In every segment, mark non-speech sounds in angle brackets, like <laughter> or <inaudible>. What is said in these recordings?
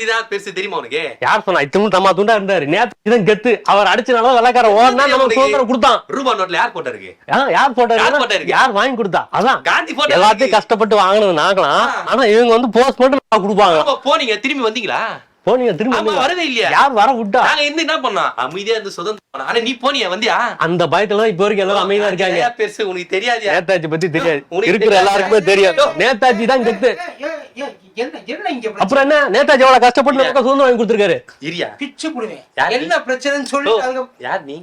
காந்தி தான் பெருசு தெரியுமா உனக்கு? யார் சொன்னா? இத்தமும் தம்மா துண்டா இருந்தாரு. நேத்து இதான் கெத்து. அவர் அடிச்சனால வெள்ளக்கார ஓடனா நமக்கு சுதந்திரம் கொடுத்தான். ரூபா நோட்ல யார் போட்டா இருக்கு? யார் போட்டாரு? யார் வாங்கி கொடுத்தா? அதான். காந்தி போட்டோ எல்லாத்தையும் கஷ்டப்பட்டு வாங்கினது நாங்களாம். ஆனா இவங்க வந்து போஸ்ட் மட்டும் கொடுப்பாங்க. போனீங்க. திரும்பி வந்தீங்களா? போனீங்க திரும்பி? வரவே இல்லையா. யார் வர விட்டா? நாங்க இருந்து என்ன பண்ணோம்? அமைதியா இருந்து சுதந்திரம் ஆனா நீ போனியா? வந்தியா? அந்த பயத்துல தான் இப்ப வரைக்கும் எல்லாரும் அமைதியா இருக்காங்க. பெருசு உனக்கு தெரியாதியா? நேதாஜி பத்தி தெரியாது. உனக்கு இருக்கிற தெரியாது. எல்லாருக்குமே தெரியாது நேதாஜி தான் கெத்து. அப்புறம் என்ன? நேதாஜி எவ்வளவு கஷ்டப்பட்டு நமக்கு சுதந்திரம் வாங்கி கொடுத்திருக்காரு. இரியா. பிச்சு புடுவேன்? என்ன பிரச்சனைன்னு சொல்லி அங்க யார் நீ?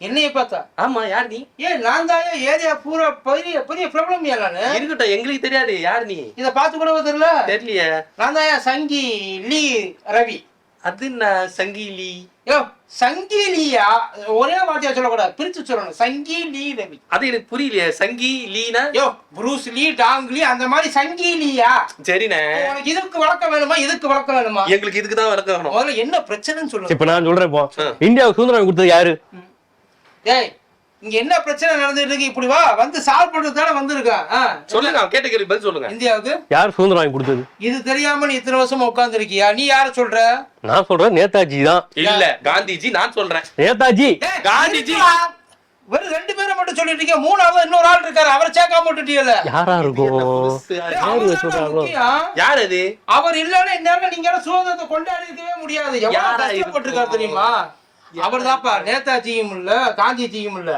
என்னைய பார்த்தா? ஆமா யார் நீ? ஏன் நான் தான் ஏரியா பூரா பெரிய பெரிய ப்ராப்ளம் இருக்கட்டும் எங்களுக்கு தெரியாது. யார் நீ? இத பார்த்து கூட தெரியல? தெரியலையே. நான் தான் சங்கி லீ ரவி. அது நான் சங்கீலி யோ சங்கி லீயா ஒரே வார்த்தையா சொல்லக்கூடாது. பிரிச்சு சொல்லணும். சங்கி லீ ரவி அது எனக்கு புரியலையே. சங்கி லீனா? யோ ப்ரூஸ் லீ டாங் லீ அந்த மாதிரி சங்கி லீயா? சரிண்ணே. உனக்கு இதுக்கு வழக்கம் வேணுமா? இதுக்கு வழக்கம் வேணுமா? எங்களுக்கு இதுக்கு தான் விளக்கம் வேணும். முதல்ல என்ன பிரச்சனைன்னு சொல்லுங்க. இப்ப நான் சொல்றேன் இப்போ. இந்தியாவுக்கு சுதந்திரம் கொடுத்தது யாரு? டேய் இங்க என்ன பிரச்சனை நடந்துட்டு இருக்கு? இப்படி வா வந்து சால்வ் பண்றது தானே வந்திருக்கா ஆ, சொல்லுங்க அவன் கேட்ட கேள்வி பதில் சொல்லுங்க. இந்தியாவுக்கு? யார் சுதந்திரம் வாங்கி கொடுத்தது? இது தெரியாம நீ இத்தனை வருஷமா உட்கார்ந்து இருக்கியா நீ யார சொல்ற? நான் சொல்றேன் நேதாஜி தான். இல்ல காந்திஜி நான் சொல்றேன். நேதாஜி. காந்திஜி. வெறும் ரெண்டு பேரை மட்டும் சொல்லிட்டு இருக்கீங்க. மூணாவது இன்னொரு ஆள் இருக்காரு. அவரை சேர்க்காம விட்டுட்டீங்கல்ல. யாரா இருக்கும்? யாரு அது? அவர் இல்லன்னா இந்நேரம் நீங்க எல்லாம் சுதந்திரத்தை கொண்டாடி இருக்கவே முடியாது. எவ்வளவு கஷ்டப்பட்டிருக்காரு? தெரியுமா? அவர் தான்ப்பா நேதாஜியும் இல்ல காந்திஜியும் இல்ல.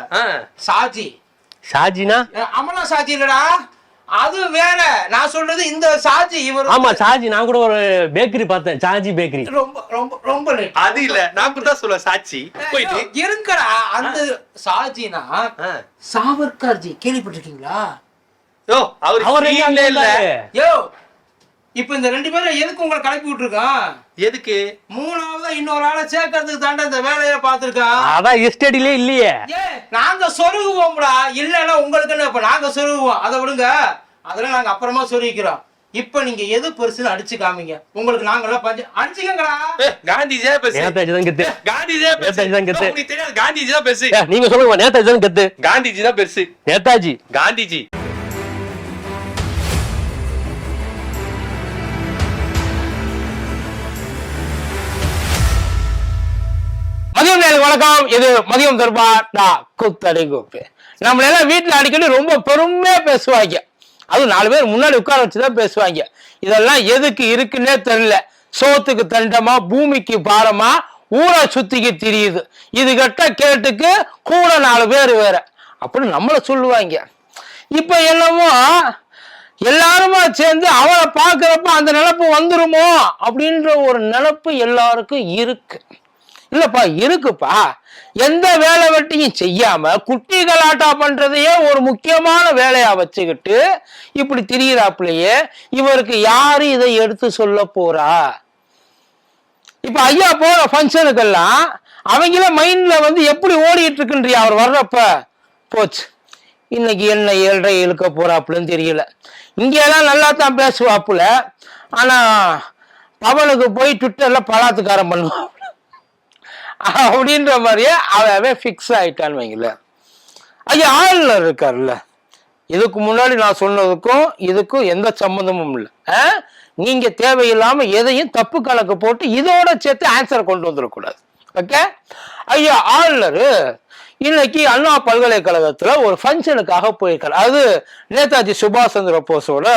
சாஜி அஹ் அமலா சாஜி இல்லடா. அது வேற. நான் சொல்றது இந்த சாஜி இவர். ஆமா ஷாஜி. நான் கூட ஒரு பேக்கரி பார்த்தேன். ஷாஜி பேக்கரி ரொம்ப ரொம்ப ரொம்ப அது இல்ல. நான் கூட தான் சொல்லுவேன் சாட்சி போயிட்டு. இருக்கடா அந்த சாஜினா. சாவர்கர்ஜி கேள்விப்பட்டிருக்கீங்களா? யோ அவர் அவர் இல்ல? யோ இப்ப இந்த ரெண்டு பேரும் எதுக்கு உங்களை கிளப்பி விட்டுருக்கான் எதுக்கு? மூணாவதா இன்னொரு ஆளை சேர்க்கறதுக்கு தாண்டா இந்த வேலையை பார்த்திருக்கான் அதான் எஸ்டேடிலே இல்லையே. நாங்க சொருகுவோம்டா. இல்லன்னா உங்களுக்கு என்ன இப்ப நாங்க சொருகுவோம்? அதை விடுங்க. அதெல்லாம் நாங்க அப்புறமா சொருகிக்கிறோம். இப்ப நீங்க எது பெருசுன்னு அடிச்சு காமிங்க. உங்களுக்கு நாங்கெல்லாம் பஞ்சு அடிச்சுக்கங்கடா. ஏ, காந்திஜியா பேசு. நேதாஜி தான் கெத்து. காந்திஜியா பேசு. நேதாஜி தான் கெத்து. உனக்கு தெரியாது காந்திஜி தான் பேசு நீங்க சொல்லுங்க நேதாஜி தான் கெத்து. காந்திஜி தான் பெருசு நேதாஜி. காந்திஜி. மதியம் வணக்கம். இது மதியம் தர்பா நான் குத்தடி கூப்பு. நம்மள எல்லாம் வீட்டுல அடிக்கடி ரொம்ப பெருமையா பேசுவாங்க. அதுவும் நாலு பேர் முன்னாடி உட்கார வச்சுதான் பேசுவாங்க. இதெல்லாம் எதுக்கு இருக்குன்னே தெரியல. சோத்துக்கு தண்டமா பூமிக்கு பாரமா ஊரை சுத்திக்கு தெரியுது. இது கட்ட கேட்டுக்கு கூட நாலு பேர் வேற. அப்படின்னு நம்மள சொல்லுவாங்க. இப்ப என்னமோ எல்லாருமா சேர்ந்து அவளை பாக்குறப்ப அந்த நினப்பு வந்துருமோ அப்படின்ற ஒரு நினப்பு எல்லாருக்கும் இருக்கு. இல்லப்பா இருக்குப்பா. எந்த வேலை வெட்டியும் செய்யாம குட்டி கலாட்டா பண்றதையே ஒரு முக்கியமான வேலையா வச்சுக்கிட்டு இப்படி திரியிறாப்புலயே இவருக்கு யாரு இதை எடுத்து சொல்ல போறா? இப்ப ஐயா போற ஃபங்க்ஷனுக்கெல்லாம் அவங்கள மைண்ட்ல வந்து எப்படி ஓடிட்டு இருக்குன்றியா அவர் வர்றப்ப? போச்சு. இன்னைக்கு என்ன ஏழரை இழுக்க போறாப்புலன்னு தெரியல. இங்க எல்லாம் நல்லா தான் பேசுவாப்புல. ஆனா அவனுக்கு போய் ட்விட்டர்ல பலாத்துக்காரம் பண்ணுவாப்புல. அப்படின்ற மாதிரியே அவன் ஃபிக்ஸ் ஆயிட்டான்னு வைங்களேன் ஐயா ஆள் இருக்கார்ல. இதுக்கு முன்னாடி நான் சொன்னதுக்கும் இதுக்கும் எந்த சம்மந்தமும் இல்லை. ஆ? நீங்க தேவையில்லாம எதையும் தப்பு கணக்கு போட்டு இதோட சேர்த்து ஆன்சர் கொண்டு வந்துடக்கூடாது ஓகே ஐயா ஆளுநர் இன்னைக்கு அண்ணா பல்கலைக்கழகத்துல ஒரு ஃபங்க்ஷனுக்காக போயிருக்காரு. அது நேதாஜி சுபாஷ் சந்திர போஸோட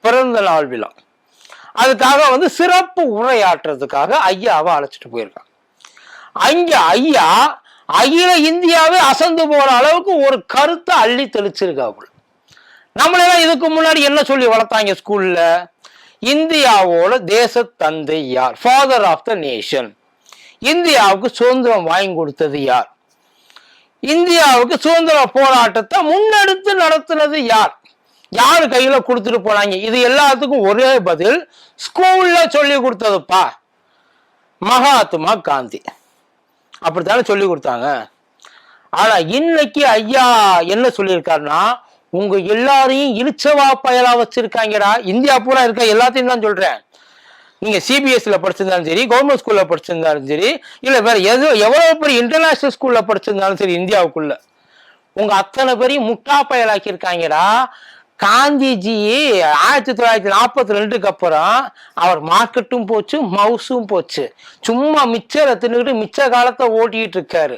பிறந்த நாள் விழா. அதுக்காக வந்து சிறப்பு உரையாற்றுறதுக்காக ஐயாவை அழைச்சிட்டு போயிருக்காங்க. அங்க ஐயா அகில இந்தியாவே அசந்து போற அளவுக்கு ஒரு கருத்தை அள்ளி தெளிச்சிருக்காப்புல நம்மளெல்லாம் இதுக்கு முன்னாடி என்ன சொல்லி வளர்த்தாங்க ஸ்கூல்ல இந்தியாவோட தேச தந்தை யார்? ஃபாதர் ஆஃப் த நேஷன் இந்தியாவுக்கு சுதந்திரம் வாங்கி கொடுத்தது யார்? இந்தியாவுக்கு சுதந்திர போராட்டத்தை முன்னெடுத்து நடத்துனது யார்? யார் கையில கொடுத்துட்டு போனாங்க? இது எல்லாத்துக்கும் ஒரே பதில் ஸ்கூல்ல சொல்லி கொடுத்ததுப்பா. மகாத்மா காந்தி. அப்படித்தானே சொல்லி கொடுத்தாங்க. ஆனா இன்னைக்கு ஐயா என்ன சொல்லியிருக்காருன்னா உங்க எல்லாரையும் இழிச்சவா பயலா வச்சிருக்காங்கடா. இந்தியா பூரா இருக்க எல்லாத்தையும் தான் சொல்றேன். நீங்க சிபிஎஸ்சில படிச்சிருந்தாலும் சரி கவர்மெண்ட் ஸ்கூல்ல படிச்சிருந்தாலும் சரி இல்ல வேற எது எவ்வளவு பெரிய இன்டர்நேஷனல் ஸ்கூல்ல படிச்சிருந்தாலும் சரி இந்தியாவுக்குள்ள. உங்க அத்தனை பேரையும் முட்டா பயலாக்கி இருக்காங்கடா காந்திஜி ஆயிரத்தி தொள்ளாயிரத்தி நாற்பத்தி ரெண்டுக்கு அப்புறம் அவர் மார்க்கெட்டும் போச்சு மவுஸும் போச்சு. சும்மா மிச்சரை தின்னுக்கிட்டு மிச்ச காலத்தை ஓட்டிக்கிட்டு இருக்காரு.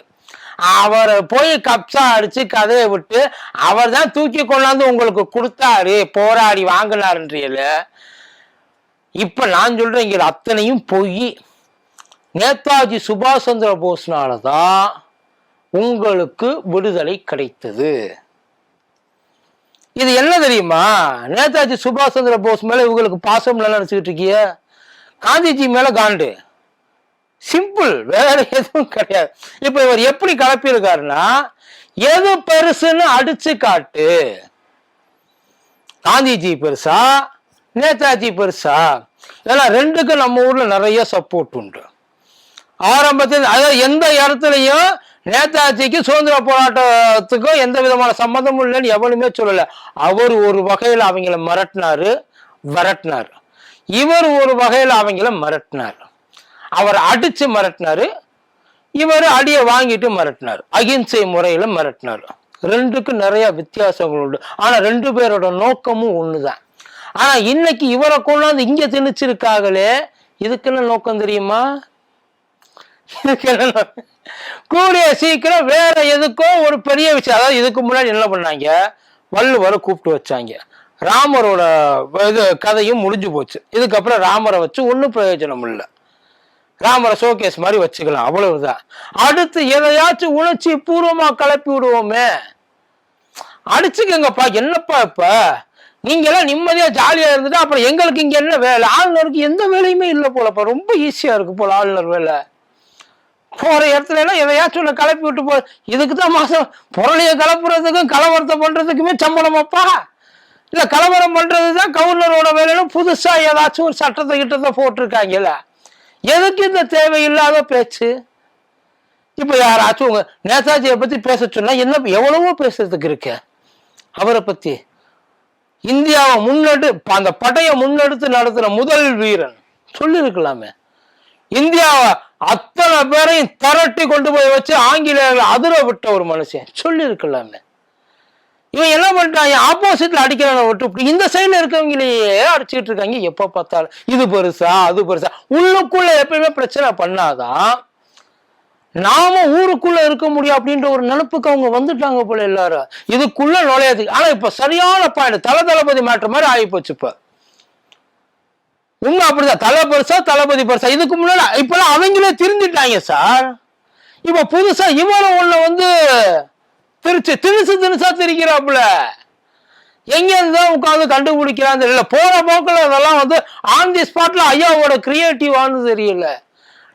அவரை போய் கப்சா அடிச்சு கதையை விட்டு அவர் தான் தூக்கி கொண்டாந்து உங்களுக்கு கொடுத்தாரு போராடி வாங்கினாருன்றியல இப்ப நான் சொல்றேன் இங்க அத்தனையும் பொய். நேதாஜி சுபாஷ் சந்திர போஸ்னால தான் உங்களுக்கு விடுதலை கிடைத்தது. இது என்ன தெரியுமா? நேதாஜி சுபாஷ் சந்திர போஸ் மேல இவங்களுக்கு பாசம் நினைச்சுக்கிட்டு இருக்கிய? காந்திஜி மேல காண்டு. சிம்பிள் வேற எதுவும் கிடையாது. இப்ப இவர் எப்படி கலப்பியிருக்காருன்னா எது பெருசுன்னு அடிச்சு காட்டு. காந்திஜி பெருசா? நேதாஜி பெருசா? இதெல்லாம் ரெண்டுக்கும் நம்ம ஊர்ல நிறைய சப்போர்ட் உண்டு. ஆரம்பத்தில் அதாவது எந்த இடத்துலையும் நேதாஜிக்கு சுதந்திர போராட்டத்துக்கும் எந்த விதமான சம்மந்தமும் இல்லைன்னு எவனுமே சொல்லல. அவர் ஒரு வகையில் அவங்கள மிரட்டினாரு விரட்டினார். இவர் ஒரு வகையில் அவங்கள மிரட்டினார். அவர் அடிச்சு மிரட்டினாரு. இவர் அடியை வாங்கிட்டு மிரட்டினார். அகிம்சை முறையில மிரட்டினார். ரெண்டுக்கும் நிறைய வித்தியாசங்கள் உண்டு. ஆனா ரெண்டு பேரோட நோக்கமும் ஒண்ணுதான். ஆனா இன்னைக்கு இவரை கொண்டாந்து இங்க திணிச்சிருக்காங்களே இதுக்கு என்ன நோக்கம் தெரியுமா? <laughs> கூடிய சீக்கிரம் வேற எதுக்கோ ஒரு பெரிய விஷயம். அதாவது இதுக்கு முன்னாடி என்ன பண்ணாங்க? வள்ளுவரை கூப்பிட்டு வச்சாங்க. ராமரோட இது கதையும் முடிஞ்சு போச்சு. இதுக்கப்புறம் ராமரை வச்சு ஒன்றும் பிரயோஜனம் இல்லை. ராமரை ஷோகேஸ் மாதிரி வச்சுக்கலாம். அவ்வளவுதான். அடுத்து எதையாச்சும் உணர்ச்சி பூர்வமா கிளப்பி விடுவோமே. அடிச்சுக்கங்கப்பா. என்னப்பா இப்ப? நீங்க எல்லாம் நிம்மதியா ஜாலியா இருந்துட்டு அப்புறம் எங்களுக்கு இங்க என்ன வேலை? ஆளுநருக்கு எந்த வேலையுமே இல்லை போலப்பா. ரொம்ப ஈஸியா இருக்கு போல ஆளுநர் வேலை. போற இடத்துல எல்லாம் எதையாச்சும் ஒண்ணு கிளப்பி விட்டு போ. இதுக்கு தான் மாசம் பொருளைய கலப்புறதுக்கும் கலவரத்தை பண்றதுக்குமே சம்பளமாப்பா இல்ல கலவரம் பண்றதுதான் கவர்னரோட வேலையிலும் புதுசா ஏதாச்சும் ஒரு சட்டத்தை கிட்டத்தை போட்டிருக்காங்கல்ல. எதுக்கு இந்த தேவையில்லாத பேச்சு? இப்ப யாராச்சும் உங்க நேதாஜியை பத்தி பேச சொன்னா என்ன எவ்வளவோ பேசுறதுக்கு இருக்கு. அவரை பத்தி. இந்தியாவை முன்னெடு அந்த படையை முன்னெடுத்து நடத்தின முதல் வீரன். சொல்லியிருக்கலாமே. இந்தியாவை அத்தனை பேரையும் திரட்டி கொண்டு போய் வச்சு ஆங்கிலேயர்கள் அதிர விட்ட ஒரு மனுஷன். சொல்லியிருக்கலாமே. இவன் என்ன பண்ணிட்டான் ஆப்போசிட்ல அடிக்கிறவனை விட்டு இப்படி. இந்த சைடுல இருக்கவங்களையே அடிச்சுட்டு இருக்காங்க. எப்ப பார்த்தாலும் இது பெருசா அது பெருசா. உள்ளுக்குள்ள எப்பயுமே பிரச்சனை பண்ணாதான் நாம ஊருக்குள்ள இருக்க முடியும் அப்படின்ற ஒரு நினப்புக்கு அவங்க வந்துட்டாங்க போல எல்லாரும். இதுக்குள்ள நுழையாது. ஆனா இப்ப சரியான பாயிண்ட் தல தளபதி மாற்ற மாதிரி ஆகி போச்சு இப்ப. உங்க அப்படிதான். தலை பெருசா தளபதி பெருசா. இதுக்கு முன்னாடி இப்பெல்லாம் அவங்களே திருந்திட்டாங்க சார். இப்ப புதுசா இவரும் ஒண்ணு வந்து திருச்சு திருசு திருசா திரிக்கிறாப்புல. எங்க இருந்து உட்காந்து கண்டுபிடிக்கிறான்னு தெரியல. போற போக்கில் அதெல்லாம் வந்து ஆன் தி ஸ்பாட்ல ஐயாவோட கிரியேட்டிவான்னு தெரியல.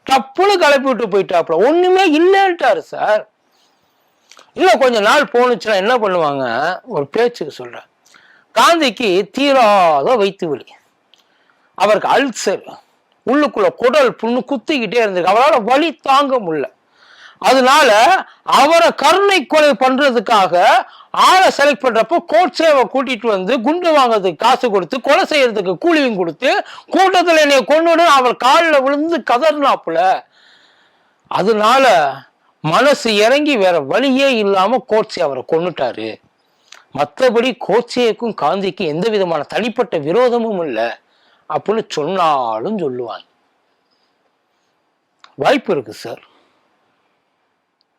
டப்புன்னு கிளப்பி விட்டு போயிட்டாப்புல. ஒண்ணுமே இல்லைன்ட்டாரு சார். இல்ல கொஞ்ச நாள் போனுச்சுன்னா என்ன பண்ணுவாங்க? ஒரு பேச்சுக்கு சொல்றேன். காந்திக்கு தீராத வைத்து வலி அவருக்கு அல்சர் உள்ளுக்குள்ள குடல் புண்ணு குத்திக்கிட்டே இருந்திருக்கு. அவரால் வழி தாங்க முடியல. அதனால அவரை கருணை கொலை பண்றதுக்காக ஆளை செலக்ட் பண்றப்போ கோட்சேவை கூட்டிட்டு வந்து குண்டு வாங்குறதுக்கு காசு கொடுத்து கொலை செய்யறதுக்கு கூலியும் கொடுத்து கூட்டத்தில் என்னை கொண்டு அவர் காலில் விழுந்து கதர்னாப்புல அதனால மனசு இறங்கி வேற வழியே இல்லாம கோட்சே அவரை கொண்டுட்டாரு மற்றபடி கோட்சேக்கும் காந்திக்கும் எந்த விதமான தனிப்பட்ட விரோதமும் இல்லை. அப்படின்னு சொன்னாலும் சொல்லுவாங்க. வாய்ப்பு இருக்கு சார்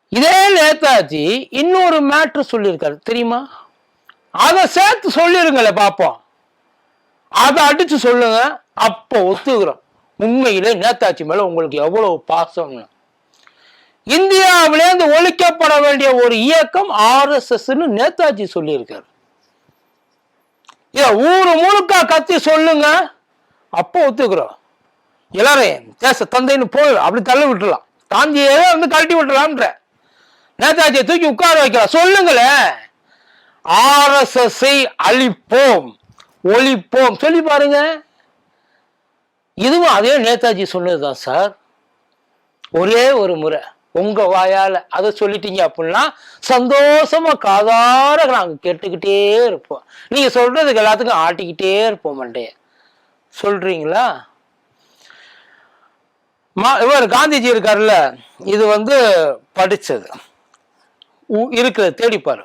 இதே நேதாஜி இன்னொரு மேட்ரு சொல்லியிருக்காரு தெரியுமா? அதை சேர்த்து சொல்லிருங்களே பார்ப்போம். அதை அடிச்சு சொல்லுங்க அப்போ ஒத்துக்கிறோம். உண்மையிலே நேதாஜி மேல உங்களுக்கு எவ்வளவு பாசம்னு. இந்தியாவிலேருந்து ஒழிக்கப்பட வேண்டிய ஒரு இயக்கம் ஆர்எஸ்எஸ்ன்னு நேதாஜி சொல்லியிருக்காரு. இத ஊரு முழுக்க கத்தி சொல்லுங்க. அப்போ ஒத்துக்கிறோம். எல்லாரையும் தேச தந்தைன்னு போய் அப்படி தள்ளி விட்டுலாம் காந்தியே வந்து கழட்டி விட்டுலாம்ன்ற நேதாஜியை தூக்கி உட்கார வைக்கலாம். சொல்லுங்களேன் ஆர்எஸ்எஸ்ஐ அழிப்போம். ஒழிப்போம். சொல்லி பாருங்க. இதுவும் அதே நேதாஜி சொன்னதுதான் சார். ஒரே ஒரு முறை. உங்க வாயால அதை சொல்லிட்டீங்க அப்படின்னா சந்தோஷமா காதார நாங்கள் கேட்டுக்கிட்டே இருப்போம். நீங்க சொல்றதுக்கு எல்லாத்துக்கும் ஆட்டிக்கிட்டே இருப்போம் மண்டைய. சொல்றீங்களா? மா- இவர் காந்திஜி இருக்காருல்ல இது வந்து படிச்சது. உ- இருக்கிறது தேடிப்பாரு.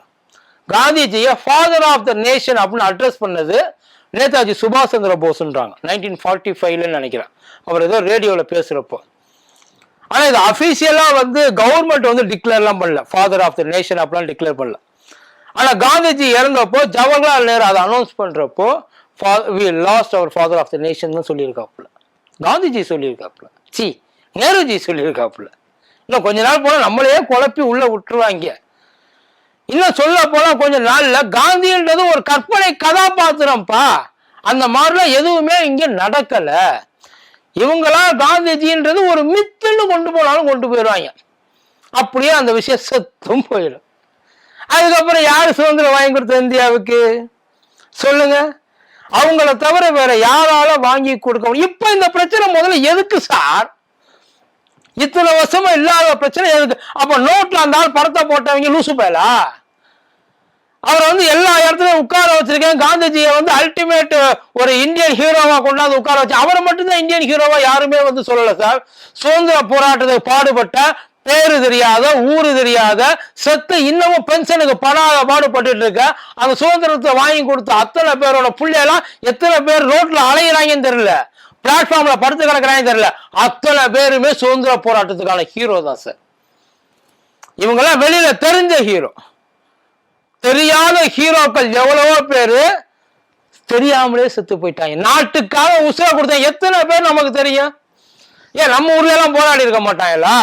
காந்திஜியை ஃபாதர் ஆஃப் த நேஷன் அப்படின்னு அட்ரஸ் பண்ணது நேதாஜி சுபாஷ் சந்திர போஸ்ன்றாங்க. நைன்டீன் ஃபார்ட்டி ஃபைவ்ல நினைக்கிறேன். அவர் ஏதோ ரேடியோவில் பேசுகிறப்போ ஆனால் இது அஃபீஷியலாக வந்து கவர்மெண்ட் வந்து டிக்ளேர்லாம் பண்ணல. ஃபாதர் ஆஃப் த நேஷன் அப்படிலாம் டிக்ளேர் பண்ணல. ஆனால் காந்திஜி இறந்தப்போ ஜவஹர்லால் நேரு அதை அனௌன்ஸ் பண்ணுறப்போ வி லாஸ்ட் அவர் ஃபாதர் ஆஃப் த நேஷன் தான் சொல்லியிருக்காப்புல. காந்திஜி சொல்லியிருக்காப்புல. சி நேருஜி சொல்லியிருக்காப்புல. இன்னும் கொஞ்ச நாள் போனால் நம்மளையே குழப்பி உள்ளே விட்டுருவாங்க. இன்னும் சொல்ல போனால் கொஞ்சம் நாளில் காந்தின்றது ஒரு கற்பனை கதாபாத்திரம்ப்பா அந்த மாதிரிலாம் எதுவுமே இங்கே நடக்கலை. இவங்களாம் காந்திஜின்றது ஒரு மித்துன்னு கொண்டு போனாலும் கொண்டு போயிடுவாங்க அப்படியே அந்த விஷயம் செத்தும் போயிடும். அதுக்கப்புறம் யார் சுதந்திரம் வாங்கி கொடுத்த இந்தியாவுக்கு? சொல்லுங்கள் அவங்கள தவிர வேற யாரால வாங்கி கொடுக்க இப்ப இந்த பிரச்சனை முதல்ல எதுக்கு சார்? இத்தனை வருஷமா இல்லாத பிரச்சனை எதுக்கு? அப்ப நோட்ல அந்த ஆள் படத்தை போட்டவங்க லூசு பயலா? அவரை வந்து எல்லா இடத்துலயும் உட்கார வச்சிருக்கேன். காந்திஜியை வந்து அல்டிமேட் ஒரு இந்தியன் ஹீரோவா கொண்டாந்து உட்கார வச்சு அவரை மட்டும்தான் இந்தியன் ஹீரோவா யாருமே வந்து சொல்லல சார். சுதந்திர போராட்டத்துக்கு பாடுபட்ட பேரு தெரியாத ஊரு தெரியாத செத்து இன்னமும் பென்ஷனுக்கு படாத பாடுபட்டு இருக்க. அந்த சுதந்திரத்தை வாங்கி கொடுத்த அத்தனை பேரோட பிள்ளையெல்லாம் எத்தனை பேர் ரோட்ல அலையிறாங்கன்னு தெரியல. பிளாட்ஃபார்ம்ல படுத்து கிடக்குறாங்கன்னு தெரியல. அத்தனை பேருமே சுதந்திர போராட்டத்துக்கான ஹீரோ தான் சார் இவங்கெல்லாம் வெளியில தெரிஞ்ச ஹீரோ தெரியாத ஹீரோக்கள் எவ்வளவோ பேரு தெரியாமலே செத்து போயிட்டாங்க. நாட்டுக்காக உசுரை கொடுத்தாங்க எத்தனை பேர் நமக்கு தெரியும்? ஏன் நம்ம ஊர்ல எல்லாம் போராடி இருக்க மாட்டாங்களா?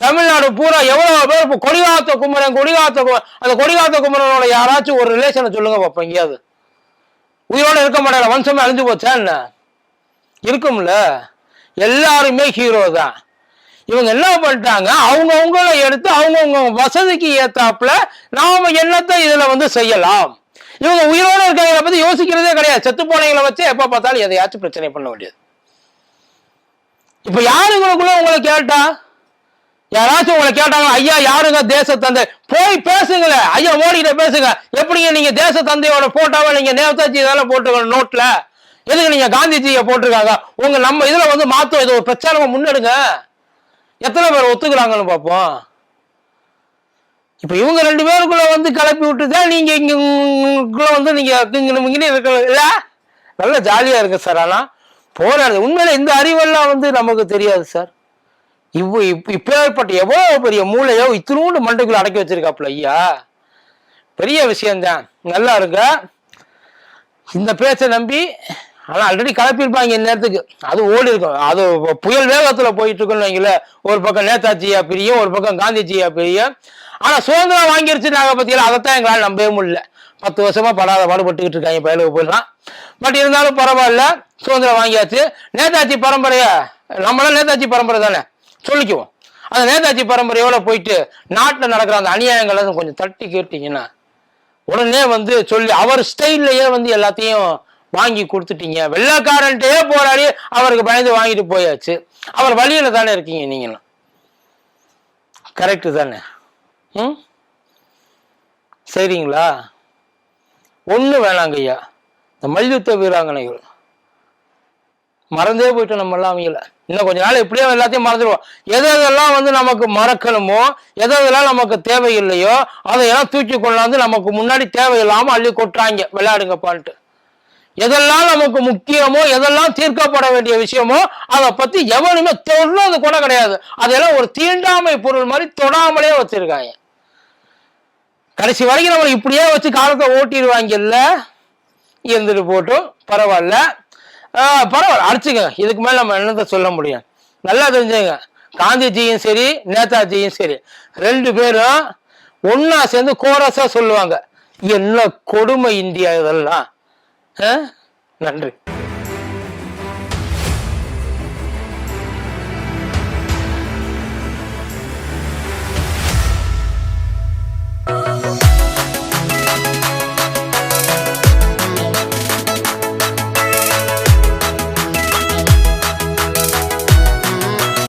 தமிழ்நாடு பூரா எவ்வளவு பேர் கொடிகாத்த குமரன் கொடிகாத்த அந்த கொடிகாத்த குமரனோட யாராச்சும் ஒரு ரிலேஷனை சொல்லுங்க பாப்பா எங்கேயாவது. உயிரோட இருக்க மாட்டாங்க வம்சமே அழிஞ்சு போச்சா என்ன? இருக்கும்ல. எல்லாருமே ஹீரோ தான். இவங்க என்ன பண்ணிட்டாங்க? அவங்கவுங்கள எடுத்து அவங்கவுங்க வசதிக்கு ஏத்தாப்புல நாம என்னத்தை இதுல வந்து செய்யலாம். இவங்க உயிரோட இருக்கிறவங்களை பத்தி யோசிக்கிறதே கிடையாது. செத்து போனவங்களை வச்சு எப்ப பார்த்தாலும் எதையாச்சும் பிரச்சனை பண்ண வேண்டியது. இப்ப யாருங்களுக்குள்ள உங்களை கேட்டா? யாராச்சும் உங்களை கேட்டாங்க ஐயா யாருங்க தேச தந்தை? போய் பேசுங்களேன். ஐயா மோடிகிட்ட பேசுங்க. எப்படிங்க நீங்க தேச தந்தையோட போட்டோவை நீங்க நேதாஜி இதெல்லாம் போட்டுக்கணும் நோட்ல? எதுக்கு நீங்க காந்திஜியை போட்டிருக்காங்க? உங்க நம்ம இதுல வந்து மாத்தோம் இது ஒரு பிரச்சாரமா முன்னெடுங்க. எத்தனை பேர் ஒத்துக்கிறாங்கன்னு பார்ப்போம். இப்ப இவங்க ரெண்டு பேருக்குள்ள வந்து கிளப்பி விட்டுதான் நீங்க இங்குள்ள வந்து நீங்க இங்க இருக்க இல்ல? நல்ல ஜாலியா இருக்கு சார். ஆனா போராடுது உண்மையில இந்த அறிவெல்லாம் வந்து நமக்கு தெரியாது சார். இவ்வ இப் இப்பேற்பட்ட எவ்வளோ பெரிய மூளையோ இத்தினூண்டு மண்டைக்குள்ள அடக்கி வச்சிருக்காப்புல ஐயா? பெரிய விஷயம்தான். நல்லா இருக்க இந்த பேச்சை நம்பி ஆனால் ஆல்ரெடி கிளப்பியிருப்பாங்க இந்த நேரத்துக்கு. அது ஓடி இருக்கும். அது புயல் வேகத்தில் போயிட்டு இருக்குன்னு வைங்களேன் ஒரு பக்கம் நேதாஜியா பிரியும் ஒரு பக்கம் காந்திஜியா பிரியும். ஆனால் சுதந்திரம் வாங்கிருச்சு நாங்கள் பார்த்தீங்கன்னா அதைத்தான் எங்களால் நம்பவே முடியல. பத்து வருஷமா படாத பாடுபட்டுக்கிட்டு இருக்காங்க பயலுக்கு போயிடலாம். பட் இருந்தாலும் பரவாயில்ல சுதந்திரம் வாங்கியாச்சு. நேதாஜி பரம்பரையா? நம்மளாம் நேதாஜி பரம்பரை தானே? சொல்லிக்குவோம் அந்த நேதாஜி பரம்பரையோட போயிட்டு நாட்டில் நடக்கிற அந்த அநியாயங்களை கொஞ்சம் தட்டி கேட்டீங்கன்னா உடனே வந்து சொல்லி அவர் ஸ்டைல்லையே வந்து எல்லாத்தையும் வாங்கி கொடுத்துட்டீங்க. வெள்ளக்காரன்ட்டே போராடி அவருக்கு பயந்து வாங்கிட்டு போயாச்சு. அவர் வழியில தானே இருக்கீங்க நீங்களும். கரெக்டு தானே. ம்? சரிங்களா? ஒன்றும் வேணாங்கய்யா இந்த மல்யுத்த வீராங்கனைகள். மறந்தே போயிட்டோம் நம்மளாம் அவங்கள. இன்னும் கொஞ்ச நாள் இப்படியே எல்லாத்தையும் மறந்துடுவோம். எது எதெல்லாம் வந்து நமக்கு மறக்கணுமோ எது எதெல்லாம் நமக்கு தேவையில்லையோ அதையெல்லாம் தூக்கி கொண்டாந்து நமக்கு முன்னாடி தேவையில்லாமல் அள்ளி கொட்டுறாங்க. விளையாடுங்கப்பான்ட்டு. எதெல்லாம் நமக்கு முக்கியமோ எதெல்லாம் தீர்க்கப்பட வேண்டிய விஷயமோ அதை பத்தி எவனுமே தொடுறது கூட கிடையாது. அதெல்லாம் ஒரு தீண்டாமை பொருள் மாதிரி தொடாமலே வச்சிருக்காங்க. கடைசி வரைக்கும் நம்மளை இப்படியே வச்சு காலத்தை ஓட்டிடுவாங்கல்ல இருந்துட்டு போட்டும். பரவாயில்ல. பரவாயில்ல. அடிச்சுங்க இதுக்கு மேல நம்ம என்னத்த சொல்ல முடியும்? நல்லா தெரிஞ்சுங்க காந்திஜியும் சரி நேதாஜியும் சரி ரெண்டு பேரும் ஒன்னா சேர்ந்து கோரஸா சொல்லுவாங்க. என்ன கொடுமை இந்தியா இதெல்லாம். நன்றி.